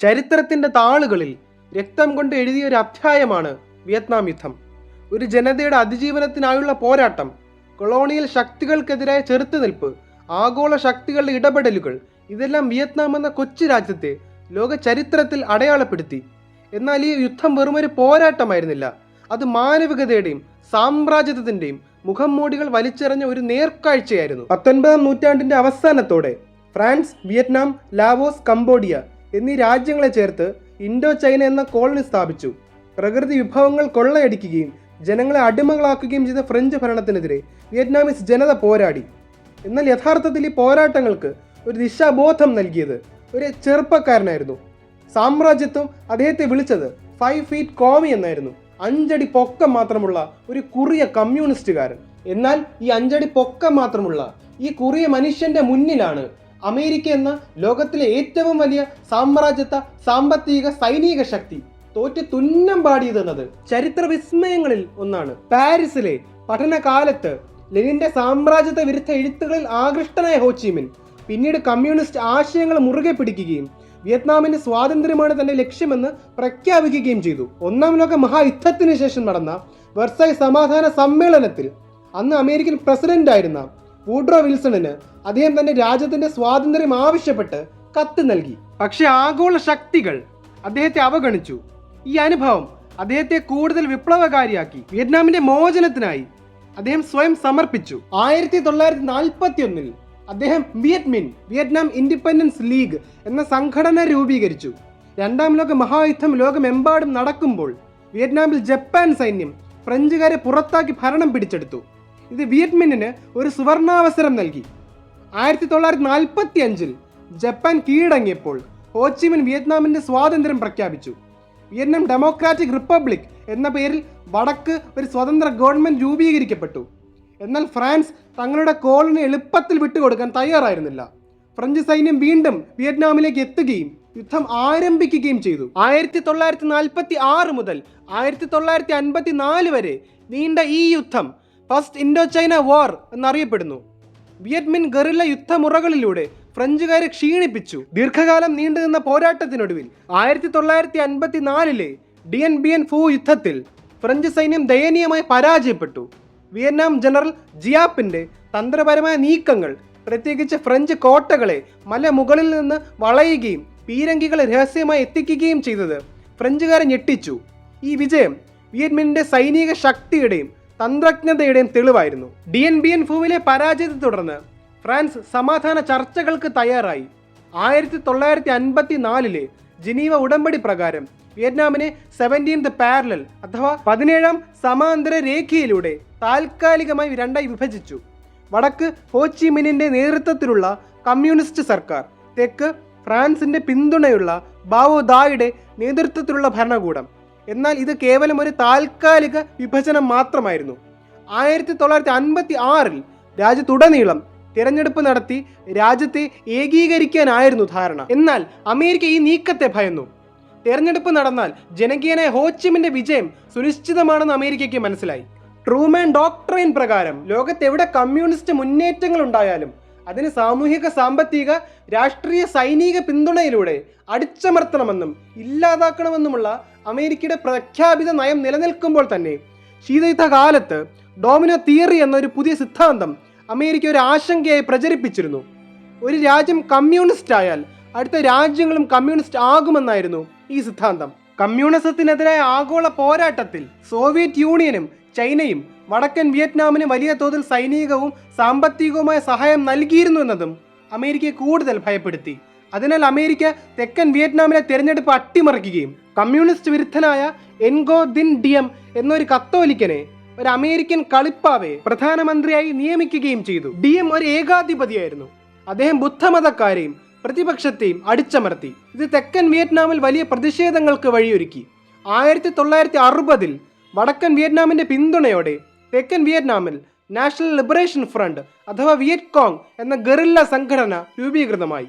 ചരിത്രത്തിന്റെ താളുകളിൽ രക്തം കൊണ്ട് എഴുതിയ ഒരു അധ്യായമാണ് വിയറ്റ്നാം യുദ്ധം. ഒരു ജനതയുടെ അതിജീവനത്തിനായുള്ള പോരാട്ടം കൊളോണിയൽ ശക്തികൾക്കെതിരായ ചെറുത്തുനിൽപ്പ് ആഗോള ശക്തികളുടെ ഇടപെടലുകൾ ഇതെല്ലാം വിയറ്റ്നാം എന്ന കൊച്ചു രാജ്യത്തെ ലോക ചരിത്രത്തിൽ അടയാളപ്പെടുത്തി. എന്നാൽ ഈ യുദ്ധം വെറുമൊരു പോരാട്ടമായിരുന്നില്ല. അത് മാനവികതയുടെയും സാമ്രാജ്യത്വത്തിന്റെയും മുഖം മൂടികൾ വലിച്ചെറിഞ്ഞ ഒരു നേർക്കാഴ്ചയായിരുന്നു. പത്തൊൻപതാം നൂറ്റാണ്ടിന്റെ അവസാനത്തോടെ ഫ്രാൻസ് വിയറ്റ്നാം ലാവോസ് കംബോഡിയ എന്നീ രാജ്യങ്ങളെ ചേർത്ത് ഇൻഡോ ചൈന എന്ന കോളനി സ്ഥാപിച്ചു. പ്രകൃതി വിഭവങ്ങൾ കൊള്ളയടിക്കുകയും ജനങ്ങളെ അടിമകളാക്കുകയും ചെയ്ത ഫ്രഞ്ച് ഭരണത്തിനെതിരെ വിയറ്റ്നാമിസ് ജനത പോരാടി. എന്നാൽ യഥാർത്ഥത്തിൽ ഈ പോരാട്ടങ്ങൾക്ക് ഒരു ദിശാബോധം നൽകിയത് ഒരു ചെറുപ്പക്കാരനായിരുന്നു. സാമ്രാജ്യത്വം അദ്ദേഹത്തെ വിളിച്ചത് ഫൈവ് ഫീറ്റ് കോമി എന്നായിരുന്നു. അഞ്ചടി പൊക്കം മാത്രമുള്ള ഒരു കുറിയ കമ്മ്യൂണിസ്റ്റുകാരൻ. എന്നാൽ ഈ അഞ്ചടി പൊക്കം മാത്രമുള്ള ഈ കുറിയ മനുഷ്യന്റെ മുന്നിലാണ് അമേരിക്ക എന്ന ലോകത്തിലെ ഏറ്റവും വലിയ സാമ്രാജ്യത്വ സാമ്പത്തിക സൈനിക ശക്തി തോറ്റ് തുന്നം പാടിയതെന്നത് ചരിത്ര വിസ്മയങ്ങളിൽ ഒന്നാണ്. പാരീസിലെ പഠനകാലത്ത് ലെനിന്റെ സാമ്രാജ്യത്വ വിരുദ്ധ എഴുത്തുകളിൽ ആകൃഷ്ടനായ ഹോച്ചിമിൻ പിന്നീട് കമ്മ്യൂണിസ്റ്റ് ആശയങ്ങൾ മുറുകെ പിടിക്കുകയും വിയറ്റ്നാമിന്റെ സ്വാതന്ത്ര്യമാണ് തന്റെ ലക്ഷ്യമെന്ന് പ്രഖ്യാപിക്കുകയും ചെയ്തു. ഒന്നാം ലോക മഹായുദ്ധത്തിന് ശേഷം നടന്ന വെർസായ് സമാധാന സമ്മേളനത്തിൽ അന്ന് അമേരിക്കൻ പ്രസിഡന്റ് ആയിരുന്ന വൂഡ്രോ വിൽസണിന് അദ്ദേഹം തന്റെ രാജ്യത്തിന്റെ സ്വാതന്ത്ര്യം ആവശ്യപ്പെട്ട് കത്ത് നൽകി. പക്ഷേ ആഗോള ശക്തികൾ അദ്ദേഹത്തെ അവഗണിച്ചു. ഈ അനുഭവം അദ്ദേഹത്തെ കൂടുതൽ വിപ്ലവകാരിയാക്കി. വിയറ്റ്നാമിന്റെ മോചനത്തിനായി അദ്ദേഹം സ്വയം സമർപ്പിച്ചു. ആയിരത്തി തൊള്ളായിരത്തി നാൽപ്പത്തി ഒന്നിൽ അദ്ദേഹം വിയറ്റ്മിൻ വിയറ്റ്നാം ഇൻഡിപെൻഡൻസ് ലീഗ് എന്ന സംഘടന രൂപീകരിച്ചു. രണ്ടാം ലോക മഹായുദ്ധം ലോകമെമ്പാടും നടക്കുമ്പോൾ വിയറ്റ്നാമിൽ ജപ്പാൻ സൈന്യം ഫ്രഞ്ചുകാരെ പുറത്താക്കി ഭരണം പിടിച്ചെടുത്തു. ഇത് വിയറ്റ്മിനിന് ഒരു സുവർണാവസരം നൽകി. ആയിരത്തി തൊള്ളായിരത്തി നാൽപ്പത്തി അഞ്ചിൽ ജപ്പാൻ കീഴടങ്ങിയപ്പോൾ ഹോച്ചിമിൻ വിയറ്റ്നാമിന്റെ സ്വാതന്ത്ര്യം പ്രഖ്യാപിച്ചു. വിയറ്റ്നാം ഡെമോക്രാറ്റിക് റിപ്പബ്ലിക് എന്ന പേരിൽ വടക്ക് ഒരു സ്വതന്ത്ര ഗവൺമെന്റ് രൂപീകരിക്കപ്പെട്ടു. എന്നാൽ ഫ്രാൻസ് തങ്ങളുടെ കോളനി എളുപ്പത്തിൽ വിട്ടുകൊടുക്കാൻ തയ്യാറായിരുന്നില്ല. ഫ്രഞ്ച് സൈന്യം വീണ്ടും വിയറ്റ്നാമിലേക്ക് എത്തുകയും യുദ്ധം ആരംഭിക്കുകയും ചെയ്തു. ആയിരത്തി തൊള്ളായിരത്തി നാൽപ്പത്തി ആറ് മുതൽ ആയിരത്തി തൊള്ളായിരത്തി അൻപത്തി നാല് വരെ നീണ്ട ഈ യുദ്ധം ഫസ്റ്റ് ഇൻഡോ ചൈന വാർ എന്നറിയപ്പെടുന്നു. വിയറ്റ്മിൻ ഗറില്ല യുദ്ധമുറകളിലൂടെ ഫ്രഞ്ചുകാരെ ക്ഷീണിപ്പിച്ചു. ദീർഘകാലം നീണ്ടുനിന്ന പോരാട്ടത്തിനൊടുവിൽ ആയിരത്തി തൊള്ളായിരത്തി അൻപത്തി നാലിലെ D N B N Phu യുദ്ധത്തിൽ ഫ്രഞ്ച് സൈന്യം ദയനീയമായി പരാജയപ്പെട്ടു. വിയറ്റ്നാം ജനറൽ ജിയാപ്പിന്റെ തന്ത്രപരമായ നീക്കങ്ങൾ പ്രത്യേകിച്ച് ഫ്രഞ്ച് കോട്ടകളെ മലമുകളിൽ നിന്ന് വളയുകയും പീരങ്കികളെ രഹസ്യമായി എത്തിക്കുകയും ചെയ്തത് ഫ്രഞ്ചുകാരെ ഞെട്ടിച്ചു. ഈ വിജയം വിയറ്റ്മിന്റെ സൈനിക ശക്തിയുടെയും തന്ത്രജ്ഞതയുടെയും തെളിവായിരുന്നു. ഡി എൻ ബി എൻ ഫുവിലെ പരാജയത്തെ തുടർന്ന് ഫ്രാൻസ് സമാധാന ചർച്ചകൾക്ക് തയ്യാറായി. ആയിരത്തി തൊള്ളായിരത്തി അൻപത്തി നാലിലെ ജനീവ ഉടമ്പടി പ്രകാരം വിയറ്റ്നാമിനെ സെവന്റീൻത് പാരലൽ അഥവാ പതിനേഴാം സമാന്തര രേഖയിലൂടെ താൽക്കാലികമായി രണ്ടായി വിഭജിച്ചു. വടക്ക് ഹോച്ചിമിനിന്റെ നേതൃത്വത്തിലുള്ള കമ്മ്യൂണിസ്റ്റ് സർക്കാർ തെക്ക് ഫ്രാൻസിന്റെ പിന്തുണയുള്ള ബാവോദായുടെ നേതൃത്വത്തിലുള്ള ഭരണകൂടം. എന്നാൽ ഇത് കേവലം ഒരു താൽക്കാലിക വിഭജനം മാത്രമായിരുന്നു. ആയിരത്തി തൊള്ളായിരത്തി അൻപത്തി ആറിൽ രാജ്യത്തുടനീളം തിരഞ്ഞെടുപ്പ് നടത്തി രാജ്യത്തെ ഏകീകരിക്കാനായിരുന്നു ധാരണ. എന്നാൽ അമേരിക്ക ഈ നീക്കത്തെ ഭയന്നു. തിരഞ്ഞെടുപ്പ് നടന്നാൽ ജനകീയനായ ഹോച്ചിമിന്റെ വിജയം സുനിശ്ചിതമാണെന്ന് അമേരിക്കയ്ക്ക് മനസ്സിലായി. ട്രൂമാൻ ഡോക്ട്രൈൻ പ്രകാരം ലോകത്തെവിടെ കമ്മ്യൂണിസ്റ്റ് മുന്നേറ്റങ്ങൾ ഉണ്ടായാലും അതിന് സാമൂഹിക സാമ്പത്തിക രാഷ്ട്രീയ സൈനിക പിന്തുണയിലൂടെ അടിച്ചമർത്തണമെന്നും ഇല്ലാതാക്കണമെന്നുമുള്ള അമേരിക്കയുടെ പ്രഖ്യാപിത നയം നിലനിൽക്കുമ്പോൾ തന്നെ ശീതയുദ്ധ കാലത്ത് ഡോമിനോ തിയറി എന്നൊരു പുതിയ സിദ്ധാന്തം അമേരിക്ക ഒരു ആശങ്കയായി പ്രചരിപ്പിച്ചിരുന്നു. ഒരു രാജ്യം കമ്മ്യൂണിസ്റ്റ് ആയാൽ അടുത്ത രാജ്യങ്ങളും കമ്മ്യൂണിസ്റ്റ് ആകുമെന്നായിരുന്നു ഈ സിദ്ധാന്തം. കമ്മ്യൂണിസത്തിനെതിരായ ആഗോള പോരാട്ടത്തിൽ സോവിയറ്റ് യൂണിയനും ചൈനയും വടക്കൻ വിയറ്റ്നാമിന് വലിയ തോതിൽ സൈനികവും സാമ്പത്തികവുമായ സഹായം നൽകിയിരുന്നു എന്നതും അമേരിക്കയെ കൂടുതൽ ഭയപ്പെടുത്തി. അതിനാൽ അമേരിക്ക തെക്കൻ വിയറ്റ്നാമിലെ തെരഞ്ഞെടുപ്പ് അട്ടിമറിക്കുകയും കമ്മ്യൂണിസ്റ്റ് വിരുദ്ധനായ എൻഗോ ദിൻ ഡിയം എന്നൊരു കത്തോലിക്കനെ ഒരു അമേരിക്കൻ കളിപ്പാവെ പ്രധാനമന്ത്രിയായി നിയമിക്കുകയും ചെയ്തു. ഡിയം ഒരു ഏകാധിപതിയായിരുന്നു. അദ്ദേഹം ബുദ്ധമതക്കാരെയും പ്രതിപക്ഷത്തെയും അടിച്ചമർത്തി. ഇത് തെക്കൻ വിയറ്റ്നാമിൽ വലിയ പ്രതിഷേധങ്ങൾക്ക് വഴിയൊരുക്കി. ആയിരത്തി തൊള്ളായിരത്തി അറുപതിൽ വടക്കൻ വിയറ്റ്നാമിന്റെ പിന്തുണയോടെ തെക്കൻ വിയറ്റ്നാമിൽ നാഷണൽ ലിബറേഷൻ ഫ്രണ്ട് അഥവാ വിയറ്റ് കോങ് എന്ന ഗറില്ല സംഘടന രൂപീകൃതമായി.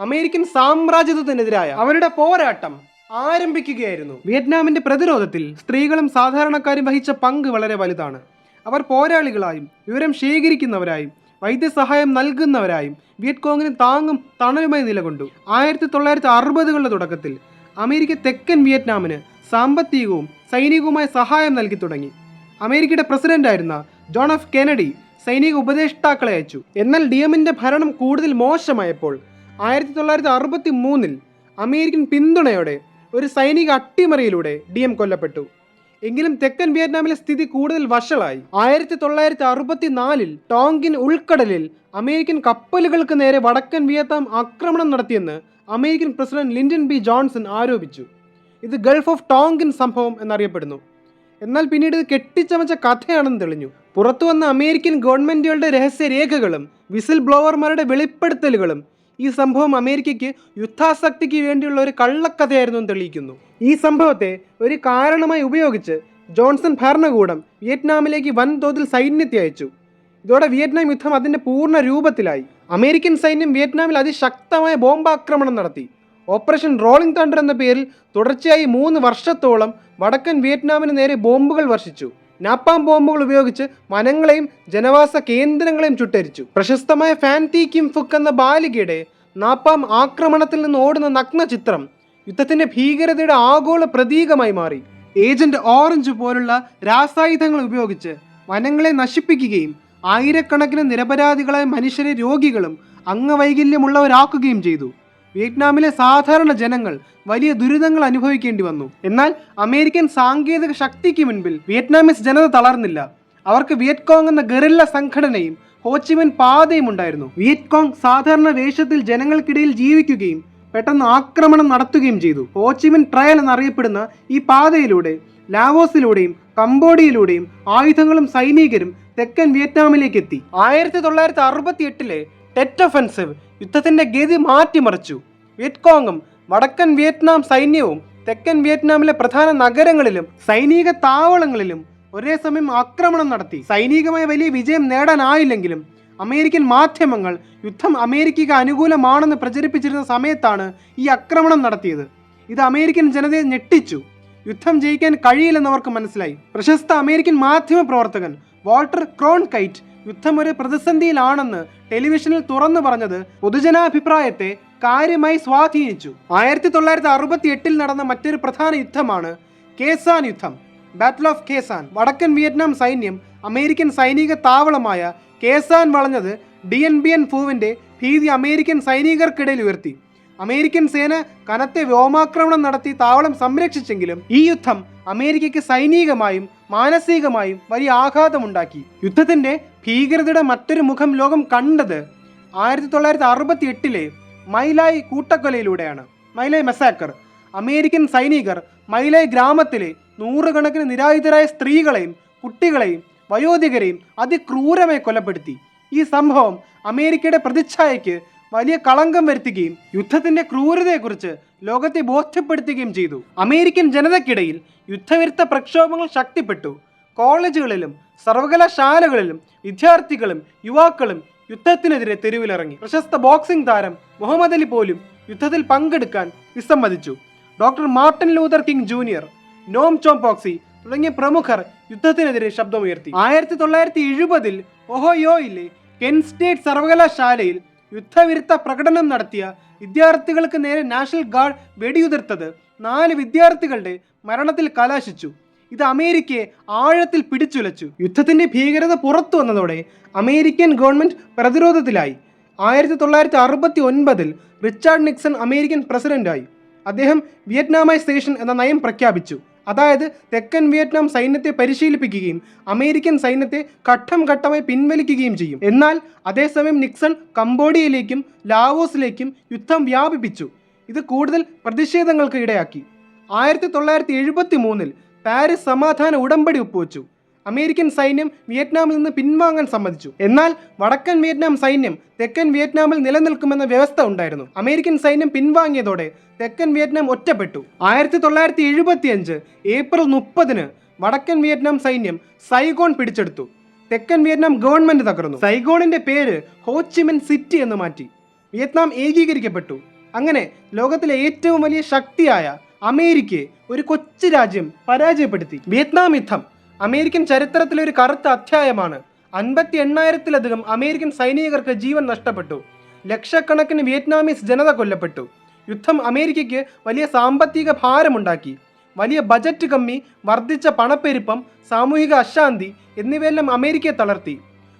അമേരിക്കൻ സാമ്രാജ്യത്വത്തിനെതിരായ അവരുടെ പോരാട്ടം ആരംഭിക്കുകയായിരുന്നു. വിയറ്റ്നാമിന്റെ പ്രതിരോധത്തിൽ സ്ത്രീകളും സാധാരണക്കാരും വഹിച്ച പങ്ക് വളരെ വലുതാണ്. അവർ പോരാളികളായും വിവരം ശേഖരിക്കുന്നവരായും വൈദ്യസഹായം നൽകുന്നവരായും വിയറ്റ് കോങ്ങിന് താങ്ങും തണലുമായി നിലകൊണ്ടു. ആയിരത്തി തൊള്ളായിരത്തി അറുപതുകളുടെ തുടക്കത്തിൽ അമേരിക്ക തെക്കൻ വിയറ്റ്നാമിന് സാമ്പത്തികവും സൈനികവുമായ സഹായം നൽകി തുടങ്ങി. അമേരിക്കയുടെ പ്രസിഡന്റായിരുന്ന ജോൺ എഫ് കെനഡി സൈനിക ഉപദേഷ്ടാക്കളെ അയച്ചു. എന്നാൽ ഡിയമിന്റെ ഭരണം കൂടുതൽ മോശമായപ്പോൾ ആയിരത്തി തൊള്ളായിരത്തി അറുപത്തി മൂന്നിൽ അമേരിക്കൻ പിന്തുണയോടെ ഒരു സൈനിക അട്ടിമറിയിലൂടെ ഡി എം കൊല്ലപ്പെട്ടു. എങ്കിലും തെക്കൻ വിയറ്റ്നാമിലെ സ്ഥിതി കൂടുതൽ വഷളായി. ആയിരത്തി തൊള്ളായിരത്തി അറുപത്തി നാലിൽ ടോങ്കിൻ ഉൾക്കടലിൽ അമേരിക്കൻ കപ്പലുകൾക്ക് നേരെ വടക്കൻ വിയറ്റ്നാം ആക്രമണം നടത്തിയെന്ന് American president Lyndon B Johnson ആരോപിച്ചു. ഇത് ഗൾഫ് ഓഫ് ടോങ്കിൻ സംഭവം എന്നറിയപ്പെടുന്നു. എന്നാൽ പിന്നീട് ഇത് കെട്ടിച്ചമച്ച കഥയാണെന്ന് തെളിഞ്ഞു. പുറത്തു വന്ന അമേരിക്കൻ ഗവൺമെന്റുകളുടെ രഹസ്യ രേഖകളും വിസിൽ ബ്ലോവർമാരുടെ വെളിപ്പെടുത്തലുകളും ഈ സംഭവം അമേരിക്കയ്ക്ക് യുദ്ധാസക്തിക്ക് വേണ്ടിയുള്ള ഒരു കള്ളക്കഥയായിരുന്നു എന്ന് തെളിയിക്കുന്നു. ഈ സംഭവത്തെ ഒരു കാരണമായി ഉപയോഗിച്ച് ജോൺസൺ ഭരണകൂടം വിയറ്റ്നാമിലേക്ക് വൻതോതിൽ സൈന്യത്തെ അയച്ചു. ഇതോടെ വിയറ്റ്നാം യുദ്ധം അതിന്റെ പൂർണ രൂപത്തിലായി. അമേരിക്കൻ സൈന്യം വിയറ്റ്നാമിൽ അതിശക്തമായ ബോംബാക്രമണം നടത്തി. ഓപ്പറേഷൻ റോളിംഗ് തണ്ടർ എന്ന പേരിൽ തുടർച്ചയായി മൂന്ന് വർഷത്തോളം വടക്കൻ വിയറ്റ്നാമിന് നേരെ ബോംബുകൾ വർഷിച്ചു. നാപ്പാം ബോംബുകൾ ഉപയോഗിച്ച് വനങ്ങളെയും ജനവാസ കേന്ദ്രങ്ങളെയും ചുട്ടരിച്ചു. പ്രശസ്തമായ ഫാൻതി കിം ഫുക്ക് എന്ന ബാലികയുടെ നാപ്പാം ആക്രമണത്തിൽ നിന്ന് ഓടുന്ന നഗ്ന ചിത്രം യുദ്ധത്തിന്റെ ഭീകരതയുടെ ആഗോള പ്രതീകമായി മാറി. ഏജന്റ് ഓറഞ്ച് പോലുള്ള രാസായുധങ്ങൾ ഉപയോഗിച്ച് വനങ്ങളെ നശിപ്പിക്കുകയും ആയിരക്കണക്കിന് നിരപരാധികളായ മനുഷ്യരെ രോഗികളും അംഗവൈകല്യമുള്ളവരാക്കുകയും ചെയ്തു. വിയറ്റ്നാമിലെ സാധാരണ ജനങ്ങൾ വലിയ ദുരിതങ്ങൾ അനുഭവിക്കേണ്ടി വന്നു. എന്നാൽ അമേരിക്കൻ സാങ്കേതിക ശക്തിക്ക് മുൻപിൽ വിയറ്റ്നാമീസ് ജനത തളർന്നില്ല. അവർക്ക് വിയറ്റ്കോങ് എന്ന ഗറില്ല സംഘടനയും ഹോച്ചിമിൻ പാതയും ഉണ്ടായിരുന്നു. വിയറ്റ്കോങ് സാധാരണ വേഷത്തിൽ ജനങ്ങൾക്കിടയിൽ ജീവിക്കുകയും പെട്ടെന്ന് ആക്രമണം നടത്തുകയും ചെയ്തു. ഹോച്ചിമിൻ ട്രയൽ എന്നറിയപ്പെടുന്ന ഈ പാതയിലൂടെ ലാവോസിലൂടെയും കംബോഡിയയിലൂടെയും ആയുധങ്ങളും സൈനികരും തെക്കൻ വിയറ്റ്നാമിലേക്ക് എത്തി ആയിരത്തി തൊള്ളായിരത്തി അറുപത്തി എട്ടിലെ ടെറ്റ് ഒഫൻസീവ് യുദ്ധത്തിന്റെ ഗതി മാറ്റിമറിച്ചു. വിയറ്റ്കോങ്ങും വടക്കൻ വിയറ്റ്നാം സൈന്യവും തെക്കൻ വിയറ്റ്നാമിലെ പ്രധാന നഗരങ്ങളിലും സൈനിക താവളങ്ങളിലും ഒരേ സമയം ആക്രമണം നടത്തി. സൈനികമായ വലിയ വിജയം നേടാനായില്ലെങ്കിലും അമേരിക്കൻ മാധ്യമങ്ങൾ യുദ്ധം അമേരിക്കയ്ക്ക് അനുകൂലമാണെന്ന് പ്രചരിപ്പിച്ചിരുന്ന സമയത്താണ് ഈ ആക്രമണം നടത്തിയത്. ഇത് അമേരിക്കൻ ജനതയെ ഞെട്ടിച്ചു. യുദ്ധം ജയിക്കാൻ കഴിയില്ലെന്നവർക്ക് മനസ്സിലായി. പ്രശസ്ത അമേരിക്കൻ മാധ്യമ പ്രവർത്തകൻ വാൾട്ടർ ക്രോൺകൈറ്റ് യുദ്ധം ഒരു പ്രതിസന്ധിയിലാണെന്ന് ടെലിവിഷനിൽ തുറന്നു പറഞ്ഞത് പൊതുജനാഭിപ്രായത്തെ കാര്യമായി സ്വാധീനിച്ചു. ആയിരത്തി തൊള്ളായിരത്തി അറുപത്തി എട്ടിൽ നടന്ന മറ്റൊരു പ്രധാന യുദ്ധമാണ് കേസാൻ യുദ്ധം. ബാറ്റിൽ ഓഫ് കേസാൻ വടക്കൻ വിയറ്റ്നാം സൈന്യം അമേരിക്കൻ സൈനിക താവളമായ കേസാൻ വളഞ്ഞത് ഡി എൻ ബി എൻ ഫൂവിന്റെ ഭീതി അമേരിക്കൻ സൈനികർക്കിടയിൽ ഉയർത്തി. അമേരിക്കൻ സേന കനത്തെ വ്യോമാക്രമണം നടത്തി താവളം സംരക്ഷിച്ചെങ്കിലും ഈ യുദ്ധം അമേരിക്കയ്ക്ക് സൈനികമായും മാനസികമായും വലിയ ആഘാതമുണ്ടാക്കി. യുദ്ധത്തിന്റെ ഭീകരതയുടെ മറ്റൊരു മുഖം ലോകം കണ്ടത് ആയിരത്തി തൊള്ളായിരത്തി അറുപത്തി എട്ടിലെ മൈലായ് കൂട്ടക്കൊലയിലൂടെയാണ്. മൈലായ് മെസാക്കർ അമേരിക്കൻ സൈനികർ മൈലായ് ഗ്രാമത്തിലെ നൂറുകണക്കിന് നിരായുധരായ സ്ത്രീകളെയും കുട്ടികളെയും വയോധികരെയും അതിക്രൂരമായി കൊലപ്പെടുത്തി. ഈ സംഭവം അമേരിക്കയുടെ പ്രതിച്ഛായയ്ക്ക് വലിയ കളങ്കം വരുത്തുകയും യുദ്ധത്തിന്റെ ക്രൂരതയെക്കുറിച്ച് ലോകത്തെ ബോധ്യപ്പെടുത്തുകയും ചെയ്തു. അമേരിക്കൻ ജനതയ്ക്കിടയിൽ യുദ്ധവിരുദ്ധ പ്രക്ഷോഭങ്ങൾ ശക്തിപ്പെട്ടു. കോളേജുകളിലും സർവകലാശാലകളിലും വിദ്യാർത്ഥികളും യുവാക്കളും യുദ്ധത്തിനെതിരെ തെരുവിലിറങ്ങി. പ്രശസ്ത ബോക്സിംഗ് താരം മുഹമ്മദ് അലി പോലും യുദ്ധത്തിൽ പങ്കെടുക്കാൻ വിസമ്മതിച്ചു. Doctor Martin Luther King junior Noam Chomsky തുടങ്ങിയ പ്രമുഖർ യുദ്ധത്തിനെതിരെ ശബ്ദമുയർത്തി. ആയിരത്തി തൊള്ളായിരത്തി എഴുപതിൽ ഒഹോയോയിലെ കെൻ സ്റ്റേറ്റ് സർവകലാശാലയിൽ യുദ്ധവിരുദ്ധ പ്രകടനം നടത്തിയ വിദ്യാർത്ഥികൾക്ക് നേരെ നാഷണൽ ഗാർഡ് വെടിയുതിർത്തത് നാല് വിദ്യാർത്ഥികളുടെ മരണത്തിൽ കലാശിച്ചു. ഇത് അമേരിക്കയെ ആഴത്തിൽ പിടിച്ചുലച്ചു. യുദ്ധത്തിന്റെ ഭീകരത പുറത്തു വന്നതോടെ അമേരിക്കൻ ഗവൺമെന്റ് പ്രതിരോധത്തിലായി. ആയിരത്തി തൊള്ളായിരത്തി അറുപത്തി ഒൻപതിൽ റിച്ചാർഡ് നിക്സൺ അമേരിക്കൻ പ്രസിഡന്റായി. അദ്ദേഹം വിയറ്റ്നാമൈസേഷൻ എന്ന നയം പ്രഖ്യാപിച്ചു. അതായത് തെക്കൻ വിയറ്റ്നാം സൈന്യത്തെ പരിശീലിപ്പിക്കുകയും അമേരിക്കൻ സൈന്യത്തെ ഘട്ടം ഘട്ടമായി പിൻവലിക്കുകയും ചെയ്യും. എന്നാൽ അതേസമയം നിക്സൺ കംബോഡിയയിലേക്കും ലാവോസിലേക്കും യുദ്ധം വ്യാപിപ്പിച്ചു. ഇത് കൂടുതൽ പ്രതിഷേധങ്ങൾക്ക് ഇടയാക്കി. ആയിരത്തി തൊള്ളായിരത്തി എഴുപത്തി മൂന്നിൽ പാരീസ് സമാധാന ഉടമ്പടി ഒപ്പുവെച്ചു. അമേരിക്കൻ സൈന്യം വിയറ്റ്നാമിൽ നിന്ന് പിൻവാങ്ങാൻ സമ്മതിച്ചു. എന്നാൽ വടക്കൻ വിയറ്റ്നാം സൈന്യം തെക്കൻ വിയറ്റ്നാമിൽ നിലനിൽക്കുമെന്ന വ്യവസ്ഥ ഉണ്ടായിരുന്നു. അമേരിക്കൻ സൈന്യം പിൻവാങ്ങിയതോടെ തെക്കൻ വിയറ്റ്നാം ഒറ്റപ്പെട്ടു. ആയിരത്തി തൊള്ളായിരത്തി എഴുപത്തി അഞ്ച് ഏപ്രിൽ മുപ്പതിന് വടക്കൻ വിയറ്റ്നാം സൈന്യം സൈഗോൺ പിടിച്ചെടുത്തു. തെക്കൻ വിയറ്റ്നാം ഗവൺമെന്റ് തകർന്നു. സൈഗോണിന്റെ പേര് ഹോച്ചിമിൻ സിറ്റി എന്ന് മാറ്റി. വിയറ്റ്നാം ഏകീകരിക്കപ്പെട്ടു. അങ്ങനെ ലോകത്തിലെ ഏറ്റവും വലിയ ശക്തിയായ അമേരിക്കയെ ഒരു കൊച്ചു രാജ്യം പരാജയപ്പെടുത്തി. വിയറ്റ്നാം യുദ്ധം അമേരിക്കൻ ചരിത്രത്തിലെ ഒരു കറുത്ത അധ്യായമാണ്. അൻപത്തി എണ്ണായിരത്തിലധികം അമേരിക്കൻ സൈനികർക്ക് ജീവൻ നഷ്ടപ്പെട്ടു. ലക്ഷക്കണക്കിന് വിയറ്റ്നാമീസ് ജനത കൊല്ലപ്പെട്ടു. യുദ്ധം അമേരിക്കയ്ക്ക് വലിയ സാമ്പത്തിക ഭാരമുണ്ടാക്കി. വലിയ ബജറ്റ് കമ്മി വർദ്ധിച്ച പണപ്പെരുപ്പം സാമൂഹിക അശാന്തി എന്നിവയെല്ലാം അമേരിക്കയെ തളർത്തി.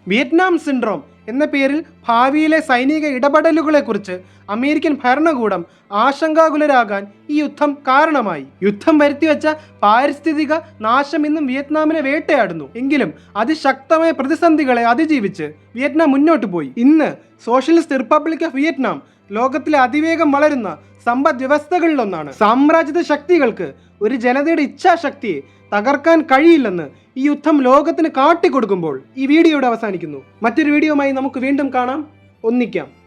വിയറ്റ്നാം സിൻഡ്രോം എന്ന പേരിൽ ഭാവിയിലെ സൈനിക ഇടപെടലുകളെക്കുറിച്ച് അമേരിക്കൻ ഭരണകൂടം ആശങ്കാകുലരാകാൻ ഈ യുദ്ധം കാരണമായി. യുദ്ധം വരുത്തിവെച്ച പാരിസ്ഥിതിക നാശം ഇന്നും വിയറ്റ്നാമിനെ വേട്ടയാടുന്നു. എങ്കിലും അതിശക്തമായ പ്രതിസന്ധികളെ അതിജീവിച്ച് വിയറ്റ്നാം മുന്നോട്ട് പോയി. ഇന്ന് സോഷ്യലിസ്റ്റ് റിപ്പബ്ലിക് ഓഫ് വിയറ്റ്നാം ലോകത്തിലെ അതിവേഗം വളരുന്ന സമ്പദ് വ്യവസ്ഥകളിലൊന്നാണ് സാമ്രാജ്യത്വ ശക്തികൾക്ക് ഒരു ജനതയുടെ ഇച്ഛാശക്തിയെ തകർക്കാൻ കഴിയില്ലെന്ന് ഈ യുദ്ധം ലോകത്തിന് കാട്ടിക്കൊടുക്കുമ്പോൾ ഈ വീഡിയോയുടെ അവസാനിക്കുന്നു. മറ്റൊരു വീഡിയോയുമായി നമുക്ക് വീണ്ടും കാണാം. ഒന്നിക്കാം.